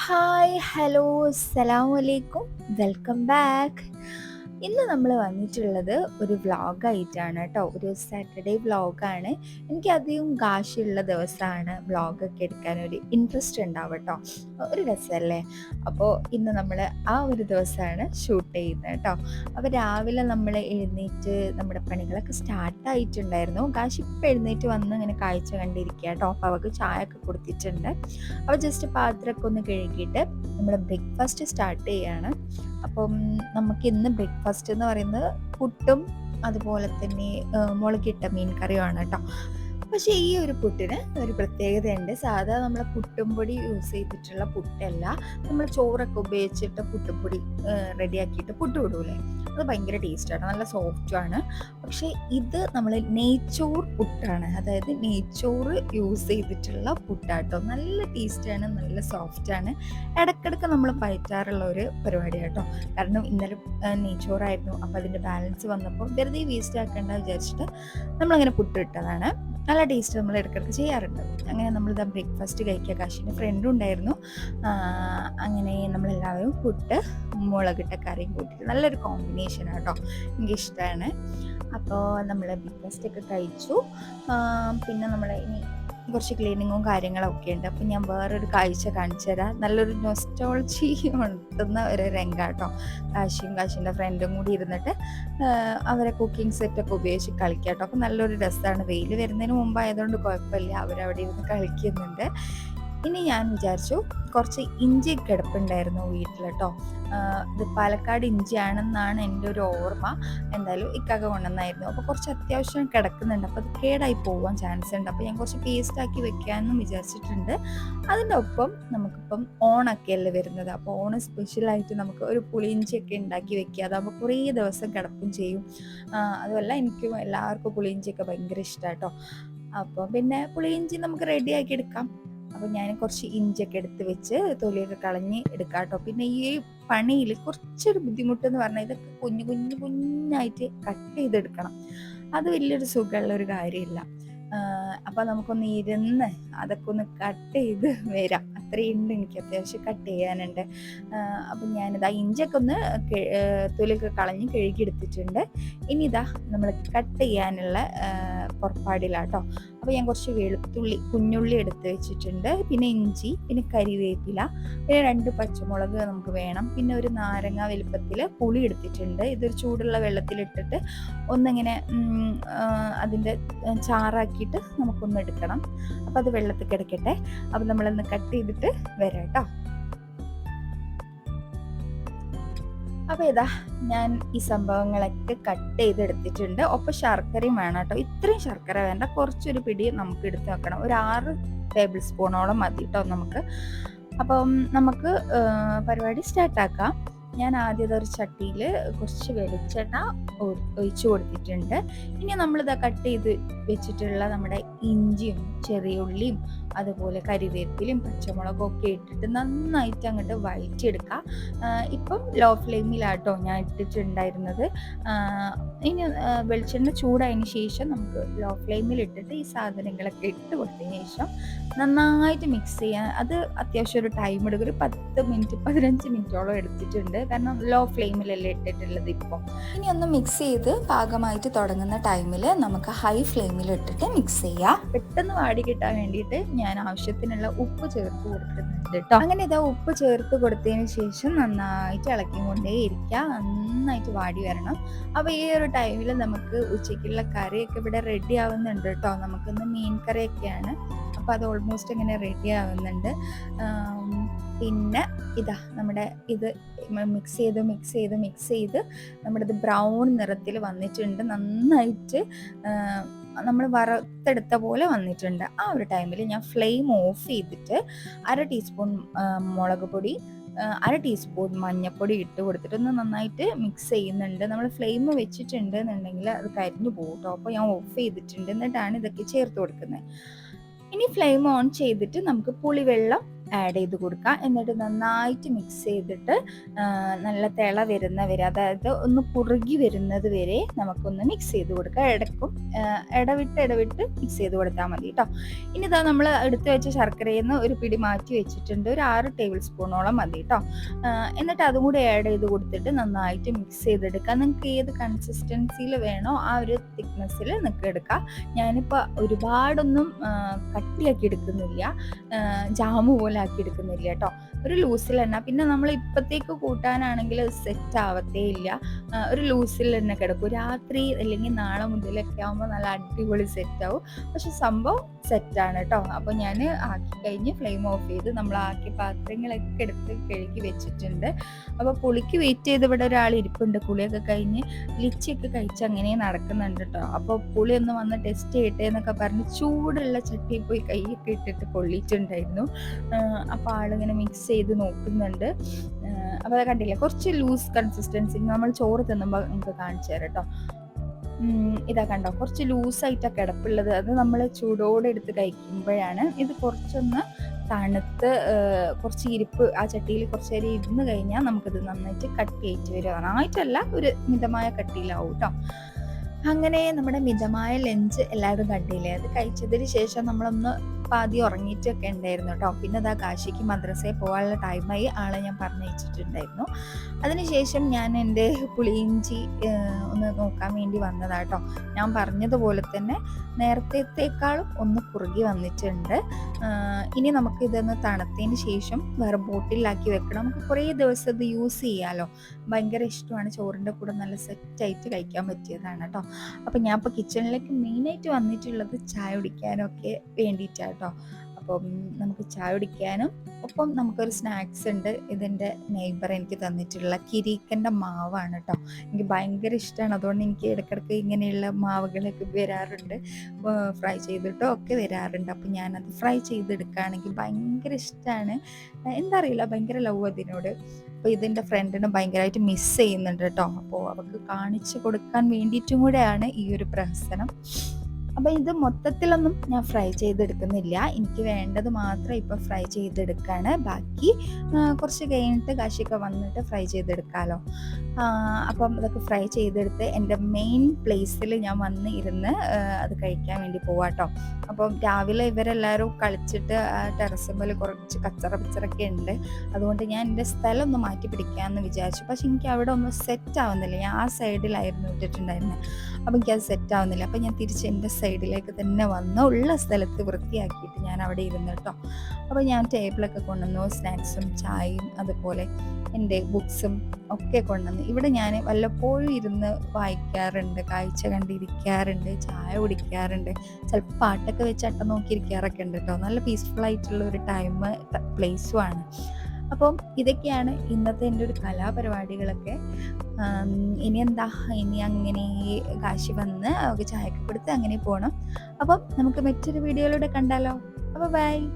Hi hello അസ്സലാമു അലൈക്കും welcome back ഇന്ന് നമ്മൾ വന്നിട്ടുള്ളത് ഒരു വ്ളോഗായിട്ടാണ് കേട്ടോ. ഒരു സാറ്റർഡേ വ്ളോഗാണ്. എനിക്ക് അധികം കാശുള്ള ദിവസമാണ് വ്ളോഗൊക്കെ എടുക്കാൻ ഒരു ഇൻട്രസ്റ്റ് ഉണ്ടാവും കേട്ടോ. ഒരു രസമല്ലേ? അപ്പോൾ ഇന്ന് നമ്മൾ ആ ഒരു ദിവസമാണ് ഷൂട്ട് ചെയ്യുന്നത് കേട്ടോ. അപ്പോൾ രാവിലെ നമ്മൾ എഴുന്നേറ്റ് നമ്മുടെ പണികളൊക്കെ സ്റ്റാർട്ടായിട്ടുണ്ടായിരുന്നു കാശി ഇപ്പം എഴുന്നേറ്റ് വന്ന് ഇങ്ങനെ കാഴ്ച കണ്ടിരിക്കുക കേട്ടോ. അപ്പോൾ അവൾക്ക് ചായ ഒക്കെ കൊടുത്തിട്ടുണ്ട്. അപ്പോൾ ജസ്റ്റ് പാത്രമൊക്കെ ഒന്ന് കഴുകിയിട്ട് നമ്മൾ ബ്രേക്ക്ഫാസ്റ്റ് സ്റ്റാർട്ട് ചെയ്യാണ്. അപ്പം നമുക്ക് ഇന്ന് ബ്രേക്ക്ഫാസ്റ്റ് എന്ന് പറയുന്നത് പുട്ടും അതുപോലെ തന്നെ മുളകിട്ട മീൻ കറിയുമാണ് കേട്ടോ. പക്ഷേ ഈ ഒരു പുട്ടിന് ഒരു പ്രത്യേകതയുണ്ട്. സാധാ നമ്മൾ പുട്ടുംപൊടി യൂസ് ചെയ്തിട്ടുള്ള പുട്ടല്ല. നമ്മൾ ചോറൊക്കെ ഉപയോഗിച്ചിട്ട് പുട്ടുപൊടി റെഡിയാക്കിയിട്ട് പുട്ട് വിടൂലേ അത് ഭയങ്കര ടേസ്റ്റാണ് നല്ല സോഫ്റ്റുമാണ് പക്ഷേ ഇത് നമ്മൾ നെയ്ച്ചോർ പുട്ടാണ്. അതായത് നെയ്ച്ചോറ് യൂസ് ചെയ്തിട്ടുള്ള പുട്ടാട്ടോ. നല്ല ടേസ്റ്റാണ് നല്ല സോഫ്റ്റാണ് ഇടയ്ക്കിടയ്ക്ക് നമ്മൾ പയറ്റാറുള്ള ഒരു പരിപാടി കേട്ടോ കാരണം ഇന്നലെ നെയ്ച്ചോറായിരുന്നു. അപ്പോൾ അതിന്റെ ബാലൻസ് വന്നപ്പോൾ വെറുതെ വേസ്റ്റ് ആക്കേണ്ട വിചാരിച്ചിട്ട് നമ്മളങ്ങനെ പുട്ടിട്ടതാണ് നല്ല ടേസ്റ്റ് നമ്മൾ ഇടയ്ക്കിടയ്ക്ക് ചെയ്യാറുണ്ട്. അങ്ങനെ നമ്മളിത് ബ്രേക്ക്ഫാസ്റ്റ് കഴിക്കുക. കാശിന്റെ ഫ്രണ്ടും ഉണ്ടായിരുന്നു. അങ്ങനെ നമ്മളെല്ലാവരും പുട്ട് മുളകിട്ട കറിയും കൂട്ടിയിട്ട് നല്ലൊരു കോമ്പിനേഷൻ കേട്ടോ എനിക്കിഷ്ടമാണ് അപ്പോൾ നമ്മൾ ബ്രേക്ക്ഫാസ്റ്റ് ഒക്കെ കഴിച്ചു. പിന്നെ നമ്മൾ ഇനി കുറച്ച് ക്ലീനിങ്ങും കാര്യങ്ങളൊക്കെ ഉണ്ട്. അപ്പം ഞാൻ വേറൊരു കാഴ്ച കാണിച്ചു തരാം. നല്ലൊരു നൊസ്റ്റോളജി ഉണർത്തുന്ന ഒരു രംഗാട്ടോ. കാശിയും കാശിന്റെ ഫ്രണ്ടും കൂടി ഇരുന്നിട്ട് അവരെ കുക്കിംഗ് സെറ്റൊക്കെ ഉപയോഗിച്ച് കളിക്കാം കേട്ടോ അപ്പം നല്ലൊരു രസമാണ് വെയിൽ വരുന്നതിന് മുമ്പ് ആയതുകൊണ്ട് കുഴപ്പമില്ല. അവരവിടെ ഇരുന്ന് കളിക്കുന്നുണ്ട്. ഇനി ഞാൻ വിചാരിച്ചു കുറച്ച് ഇഞ്ചി കിടപ്പുണ്ടായിരുന്നു വീട്ടിൽ കേട്ടോ ഇത് പാലക്കാട് ഇഞ്ചിയാണെന്നാണ് എന്റെ ഒരു ഓർമ്മ. എന്തായാലും ഇക്കാക്ക കൊണ്ടുവന്നായിരുന്നു. അപ്പോൾ കുറച്ച് അത്യാവശ്യം കിടക്കുന്നുണ്ട്. അപ്പോൾ അത് കേടായി പോകാൻ ചാൻസ് ഉണ്ട്. അപ്പോൾ ഞാൻ കുറച്ച് പേസ്റ്റ് ആക്കി വെക്കാമെന്നും വിചാരിച്ചിട്ടുണ്ട്. അതിന്റെ ഒപ്പം നമുക്കിപ്പം ഓണൊക്കെ അല്ലേ വരുന്നത്. അപ്പോൾ ഓണ സ്പെഷ്യലായിട്ട് നമുക്ക് ഒരു പുളിയിഞ്ചിയൊക്കെ ഉണ്ടാക്കി വെക്കുക. അതാകുമ്പോൾ കുറേ ദിവസം കിടപ്പും ചെയ്യും. അതുമല്ല എനിക്കും എല്ലാവർക്കും പുളിയിഞ്ചിയൊക്കെ ഭയങ്കര ഇഷ്ടമാണ് കേട്ടോ അപ്പോൾ പിന്നെ പുളിയിഞ്ചി നമുക്ക് റെഡിയാക്കി എടുക്കാം. അപ്പോൾ ഞാൻ കുറച്ച് ഇഞ്ചൊക്കെ എടുത്ത് വെച്ച് തൊലിയൊക്കെ കളഞ്ഞ് എടുക്കാം കേട്ടോ പിന്നെ ഈ പണിയിൽ കുറച്ചൊരു ബുദ്ധിമുട്ടെന്ന് പറഞ്ഞാൽ ഇതൊക്കെ കുഞ്ഞു കുഞ്ഞു കുഞ്ഞായിട്ട് കട്ട് ചെയ്തെടുക്കണം. അത് വലിയൊരു സുഖമുള്ള ഒരു കാര്യമില്ല അപ്പോൾ നമുക്കൊന്ന് ഇരുന്ന് അതൊക്കെ ഒന്ന് കട്ട് ചെയ്ത് വരാം. അത്രയുണ്ട് എനിക്ക് അത്യാവശ്യം കട്ട് ചെയ്യാനുണ്ട്. അപ്പം ഞാനിത് ആ ഇഞ്ചൊക്കെ ഒന്ന് തൊലിയൊക്കെ കളഞ്ഞ് കഴുകി എടുത്തിട്ടുണ്ട് ഇനി ഇതാ നമ്മൾ കട്ട് ചെയ്യാനുള്ള പുറപ്പാടിലാട്ടോ. അപ്പോൾ ഞാൻ കുറച്ച് വെളുത്തുള്ളി കുഞ്ഞുള്ളി എടുത്ത് വെച്ചിട്ടുണ്ട്. പിന്നെ ഇഞ്ചി പിന്നെ കരിവേപ്പില പിന്നെ രണ്ട് പച്ചമുളക് നമുക്ക് വേണം. പിന്നെ ഒരു നാരങ്ങ വലുപ്പത്തിൽ പുളി എടുത്തിട്ടുണ്ട്. ഇതൊരു ചൂടുള്ള വെള്ളത്തിലിട്ടിട്ട് ഒന്നിങ്ങനെ അതിന്റെ ചാറാക്കിയിട്ട് നമുക്കൊന്ന് എടുക്കണം. അപ്പോൾ അത് വെള്ളത്തിൽ കിടക്കട്ടെ അപ്പോൾ നമ്മളൊന്ന് കട്ട് ചെയ്തിട്ട് വരാം കേട്ടോ അപ്പോൾ ഇതാ ഞാൻ ഈ സംഭവങ്ങളൊക്കെ കട്ട് ചെയ്തെടുത്തിട്ടുണ്ട്. ഒപ്പം ശർക്കരയും വേണം കേട്ടോ ഇത്രയും ശർക്കര വേണ്ട. കുറച്ചൊരു പിടി നമുക്ക് എടുത്ത് വെക്കണം. ഒരു ആറ് ടേബിൾ സ്പൂണോളം മതി കേട്ടോ നമുക്ക്. അപ്പം നമുക്ക് പരിപാടി സ്റ്റാർട്ടാക്കാം ഞാൻ ആദ്യത്തെ ഒരു ചട്ടിയിൽ കുറച്ച് വെളിച്ചെണ്ണ ഒഴിച്ചു കൊടുത്തിട്ടുണ്ട്. ഇനി നമ്മളിത് കട്ട് ചെയ്ത് വെച്ചിട്ടുള്ള നമ്മുടെ ഇഞ്ചിയും ചെറിയ ഉള്ളിയും അതുപോലെ കരിവേപ്പിലും പച്ചമുളകും ഒക്കെ ഇട്ടിട്ട് നന്നായിട്ട് അങ്ങോട്ട് വഴറ്റിയെടുക്കുക ഇപ്പം ലോ ഫ്ലെയിമിലാട്ടോ ഞാൻ ഇട്ടിട്ടുണ്ടായിരുന്നത്. ഇനി വെളിച്ചെണ്ണ ചൂടായതിന് ശേഷം നമുക്ക് ലോ ഫ്ലെയിമിൽ ഇട്ടിട്ട് ഈ സാധനങ്ങളൊക്കെ ഇട്ട് കൊടുത്തതിന് ശേഷം നന്നായിട്ട് മിക്സ് ചെയ്യാൻ അത് അത്യാവശ്യം ഒരു ടൈം എടുക്കും. ഒരു പത്ത് മിനിറ്റ് പതിനഞ്ച് മിനിറ്റോളം എടുത്തിട്ടുണ്ട്. കാരണം ലോ ഫ്ലെയിമിലല്ലേ ഇട്ടിട്ടുള്ളത് ഇപ്പോൾ ഇനി ഒന്ന് മിക്സ് ചെയ്ത് പാകമായിട്ട് തുടങ്ങുന്ന ടൈമിൽ നമുക്ക് ഹൈ ഫ്ലെയിമിൽ ഇട്ടിട്ട് മിക്സ് ചെയ്യാം. പെട്ടെന്ന് വാടി കിട്ടാൻ വേണ്ടിയിട്ട് ഞാൻ ആവശ്യത്തിനുള്ള ഉപ്പ് ചേർത്ത് കൊടുക്കുന്നുണ്ട് കേട്ടോ അങ്ങനെ ഇതാ ഉപ്പ് ചേർത്ത് കൊടുത്തതിന് ശേഷം നന്നായിട്ട് ഇളക്കി കൊണ്ടേ ഇരിക്കുക നന്നായിട്ട് വാടി വരണം. അപ്പോൾ ഈ ഒരു ടൈമിൽ നമുക്ക് ഉച്ചയ്ക്കുള്ള കറിയൊക്കെ ഇവിടെ റെഡി ആവുന്നുണ്ട് കേട്ടോ നമുക്കിന്ന് മീൻ കറിയൊക്കെയാണ്. അപ്പോൾ അത് ഓൾമോസ്റ്റ് ഇങ്ങനെ റെഡി ആവുന്നുണ്ട്. പിന്നെ ഇതാ നമ്മുടെ ഇത് മിക്സ് ചെയ്ത് മിക്സ് ചെയ്ത് മിക്സ് ചെയ്ത് നമ്മുടെ ഇത് ബ്രൗൺ നിറത്തിൽ വന്നിട്ടുണ്ട്. നന്നായിട്ട് നമ്മൾ വറുത്തെടുത്ത പോലെ വന്നിട്ടുണ്ട്. ആ ഒരു ടൈമിൽ ഞാൻ ഫ്ലെയിം ഓഫ് ചെയ്തിട്ട് അര ടീസ്പൂൺ മുളക് പൊടി അര ടീസ്പൂൺ മഞ്ഞൾപ്പൊടി ഇട്ട് കൊടുത്തിട്ട് ഒന്ന് നന്നായിട്ട് മിക്സ് ചെയ്യുന്നുണ്ട്. നമ്മൾ ഫ്ലെയിം വെച്ചിട്ടുണ്ട് എന്നുണ്ടെങ്കിൽ അത് കരിഞ്ഞു പോകും അപ്പോൾ ഞാൻ ഓഫ് ചെയ്തിട്ടുണ്ട്. എന്നിട്ടാണ് ഇതൊക്കെ ചേർത്ത് കൊടുക്കുന്നത്. ഇനി ഫ്ലെയിം ഓൺ ചെയ്തിട്ട് നമുക്ക് പുളിവെള്ളം ആഡ് ചെയ്ത് കൊടുക്കുക. എന്നിട്ട് നന്നായിട്ട് മിക്സ് ചെയ്തിട്ട് നല്ല തിള വരുന്ന വരെ അതായത് ഒന്ന് കുറുകി വരുന്നത് വരെ നമുക്കൊന്ന് മിക്സ് ചെയ്ത് കൊടുക്കുക. ഇടക്കും ഇടവിട്ട് ഇടവിട്ട് മിക്സ് ചെയ്ത് കൊടുത്താൽ മതി കേട്ടോ ഇനി ഇതാ നമ്മൾ എടുത്തു വെച്ച ശർക്കരയിൽ നിന്ന് ഒരു പിടി മാറ്റി വെച്ചിട്ടുണ്ട്. ഒരു ആറ് ടേബിൾ സ്പൂണോളം മതി കേട്ടോ എന്നിട്ട് അതും കൂടി ആഡ് ചെയ്ത് കൊടുത്തിട്ട് നന്നായിട്ട് മിക്സ് ചെയ്തെടുക്കുക. നിങ്ങൾക്ക് ഏത് കൺസിസ്റ്റൻസിയിൽ വേണോ ആ ഒരു തിക്നെസ്സിൽ നിങ്ങൾക്ക് എടുക്കാം. ഞാനിപ്പോൾ ഒരുപാടൊന്നും കട്ടിയാക്കി എടുക്കുന്നില്ല. ജാമു പോലെ എടുക്കുന്നില്ല കേട്ടോ. ഒരു ലൂസിൽ തന്നെ. പിന്നെ നമ്മൾ ഇപ്പത്തേക്ക് കൂട്ടാനാണെങ്കിൽ സെറ്റ് ആവത്തേ ഇല്ല. ഒരു ലൂസിൽ തന്നെ കിടക്കും. രാത്രി അല്ലെങ്കിൽ നാളെ മുതലൊക്കെ ആകുമ്പോൾ നല്ല അടിപൊളി സെറ്റ് ആവും. പക്ഷെ സംഭവം സെറ്റാണ് കേട്ടോ അപ്പോൾ ഞാൻ ആക്കി കഴിഞ്ഞ് ഫ്ലെയിം ഓഫ് ചെയ്ത് നമ്മൾ ആക്കിയ പാത്രങ്ങളൊക്കെ എടുത്ത് കഴുകി വെച്ചിട്ടുണ്ട്. അപ്പോൾ പുളിക്ക് വെയിറ്റ് ചെയ്ത് ഇവിടെ ഒരാൾ ഇരിപ്പുണ്ട്. പുളിയൊക്കെ കഴിഞ്ഞ് ലിച്ചിയൊക്കെ കഴിച്ച് അങ്ങനെ നടക്കുന്നുണ്ട് കേട്ടോ അപ്പോൾ പുളി ഒന്ന് വന്ന് ടെസ്റ്റ് ചെയ്യട്ടെ എന്നൊക്കെ പറഞ്ഞ് ചൂടുള്ള ചട്ടിയിൽ പോയി കൈയൊക്കെ ഇട്ടിട്ട് പൊള്ളിയിട്ടുണ്ടായിരുന്നു. അപ്പോൾ ആളിങ്ങനെ മിക്സ് ചെയ്ത് നോക്കുന്നുണ്ട്. അപ്പോൾ അത് കണ്ടില്ലേ? കുറച്ച് ലൂസ് കൺസിസ്റ്റൻസി നമ്മൾ ചോറ് തിന്നുമ്പോൾ നമുക്ക് കാണിച്ചു തരാം കേട്ടോ ഇതാ കണ്ടോ? കുറച്ച് ലൂസായിട്ടാണ് കിടപ്പുള്ളത്. അത് നമ്മൾ ചൂടോടെ എടുത്ത് കഴിക്കുമ്പോഴാണ് ഇത് കുറച്ചൊന്ന് തണുത്ത് കുറച്ച് ഇരിപ്പ് ആ ചട്ടിയിൽ കുറച്ച് നേരം ഇരുന്ന് കഴിഞ്ഞാൽ നമുക്കിത് നന്നായിട്ട് കട്ട് ചെയ്തിട്ട് വരും നന്നായിട്ടല്ല ഒരു മിതമായ കട്ടിയിലാവും കേട്ടോ അങ്ങനെ നമ്മുടെ മിതമായ ലഞ്ച് എല്ലാവരും കണ്ടില്ലേ? അത് കഴിച്ചതിന് ശേഷം നമ്മളൊന്ന് പാതി ഉറങ്ങിയിട്ടൊക്കെ ഉണ്ടായിരുന്നു കേട്ടോ. പിന്നെ അതാ കാശിക്ക് മദ്രസയിൽ പോകാനുള്ള ടൈമായി ആളെ ഞാൻ പറഞ്ഞയച്ചിട്ടുണ്ടായിരുന്നു. അതിനുശേഷം ഞാൻ എന്റെ പുളിയിഞ്ചി ഒന്ന് നോക്കാൻ വേണ്ടി വന്നതാട്ടോ ഞാൻ പറഞ്ഞതുപോലെ തന്നെ നേരത്തേക്കാളും ഒന്ന് കുറുകി വന്നിട്ടുണ്ട്. ഇനി നമുക്ക് ഇതൊന്ന് തണുത്തതിന് ശേഷം വേറെ ബോട്ടിലാക്കി വെക്കണം. നമുക്ക് കുറേ ദിവസം ഇത് യൂസ് ചെയ്യാമല്ലോ ഭയങ്കര ഇഷ്ടമാണ്. ചോറിന്റെ കൂടെ നല്ല സെറ്റായിട്ട് കഴിക്കാൻ പറ്റിയതാണ് കേട്ടോ. അപ്പം ഞാൻ ഇപ്പോൾ കിച്ചണിലേക്ക് മെയിനായിട്ട് വന്നിട്ടുള്ളത് ചായ കുടിക്കാനൊക്കെ വേണ്ടിയിട്ടാണ്. കേട്ടോ. അപ്പം നമുക്ക് ചായ കുടിക്കാനും ഒപ്പം നമുക്കൊരു സ്നാക്സ് ഉണ്ട്. ഇതിന്റെ നെയ്ബർ എനിക്ക് തന്നിട്ടുള്ള കിരീക്കന്റെ മാവാണ് കേട്ടോ. എനിക്ക് ഭയങ്കര ഇഷ്ടമാണ് അതുകൊണ്ട് എനിക്ക് ഇടയ്ക്കിടയ്ക്ക് ഇങ്ങനെയുള്ള മാവുകളൊക്കെ വരാറുണ്ട്. ഫ്രൈ ചെയ്തിട്ടോ ഒക്കെ വരാറുണ്ട്. അപ്പം ഞാനത് ഫ്രൈ ചെയ്തെടുക്കുകയാണെങ്കിൽ ഭയങ്കര ഇഷ്ടമാണ് എന്താ ഭയങ്കര ലവ് അതിനോട്. അപ്പോൾ ഇതിന്റെ ഫ്രണ്ടിന് ഭയങ്കരമായിട്ട് മിസ് ചെയ്യുന്നുണ്ട് കേട്ടോ. അപ്പോൾ അവർക്ക് കാണിച്ചു കൊടുക്കാൻ വേണ്ടിയിട്ടും കൂടെയാണ് ഈ ഒരു പ്രഹസനം. അപ്പം ഇത് മൊത്തത്തിലൊന്നും ഞാൻ ഫ്രൈ ചെയ്തെടുക്കുന്നില്ല. എനിക്ക് വേണ്ടത് മാത്രം ഇപ്പോൾ ഫ്രൈ ചെയ്തെടുക്കുകയാണ് ബാക്കി കുറച്ച് കഴിഞ്ഞിട്ട് കാശിയൊക്കെ വന്നിട്ട് ഫ്രൈ ചെയ്തെടുക്കാമല്ലോ അപ്പം അതൊക്കെ ഫ്രൈ ചെയ്തെടുത്ത് എന്റെ മെയിൻ പ്ലേസിൽ ഞാൻ വന്ന് ഇരുന്ന് അത് കഴിക്കാൻ വേണ്ടി പോവാട്ടോ. അപ്പം രാവിലെ ഇവരെല്ലാവരും കളിച്ചിട്ട് ടെറസമ്പിൽ കുറച്ച് കച്ചറ പിച്ചറൊക്കെ ഉണ്ട്. അതുകൊണ്ട് ഞാൻ എന്റെ സ്ഥലം ഒന്ന് മാറ്റി പിടിക്കാമെന്ന് വിചാരിച്ചു. പക്ഷെ എനിക്ക് അവിടെ ഒന്ന് സെറ്റ് ആവുന്നില്ല. ഞാൻ ആ സൈഡിലായിരുന്നു ഇട്ടിട്ടുണ്ടായിരുന്നത് അപ്പം എനിക്കത് സെറ്റ് ആവുന്നില്ല. അപ്പം ഞാൻ തിരിച്ച് എന്റെ സൈഡിലേക്ക് തന്നെ വന്ന് ഉള്ള സ്ഥലത്ത് വൃത്തിയാക്കിയിട്ട് ഞാൻ അവിടെ ഇരുന്നു കേട്ടോ. അപ്പോൾ ഞാൻ ടേബിളൊക്കെ കൊണ്ടുവന്നു. സ്നാക്സും ചായയും അതുപോലെ എന്റെ ബുക്സും ഒക്കെ കൊണ്ടുവന്നു. ഇവിടെ ഞാൻ വല്ലപ്പോഴും ഇരുന്ന് വായിക്കാറുണ്ട് കാഴ്ച കണ്ടിരിക്കാറുണ്ട് ചായ കുടിക്കാറുണ്ട്. ചിലപ്പോൾ പാട്ടൊക്കെ വെച്ച് അട്ട നോക്കിയിരിക്കാറൊക്കെ ഉണ്ട് കേട്ടോ. നല്ല പീസ്ഫുൾ ആയിട്ടുള്ള ഒരു ടൈം പ്ലേസും ആണ്. അപ്പം ഇതൊക്കെയാണ് ഇന്നത്തെ എന്റെ ഒരു കലാപരിപാടികളൊക്കെ. ഇനി എന്താ? ഇനി അങ്ങനെ കാശി വന്ന് അവർക്ക് ചായക്ക് കൊടുത്ത് അങ്ങനെ പോകണം അപ്പം നമുക്ക് മറ്റൊരു വീഡിയോയിലൂടെ കണ്ടാലോ. അപ്പോൾ ബൈ.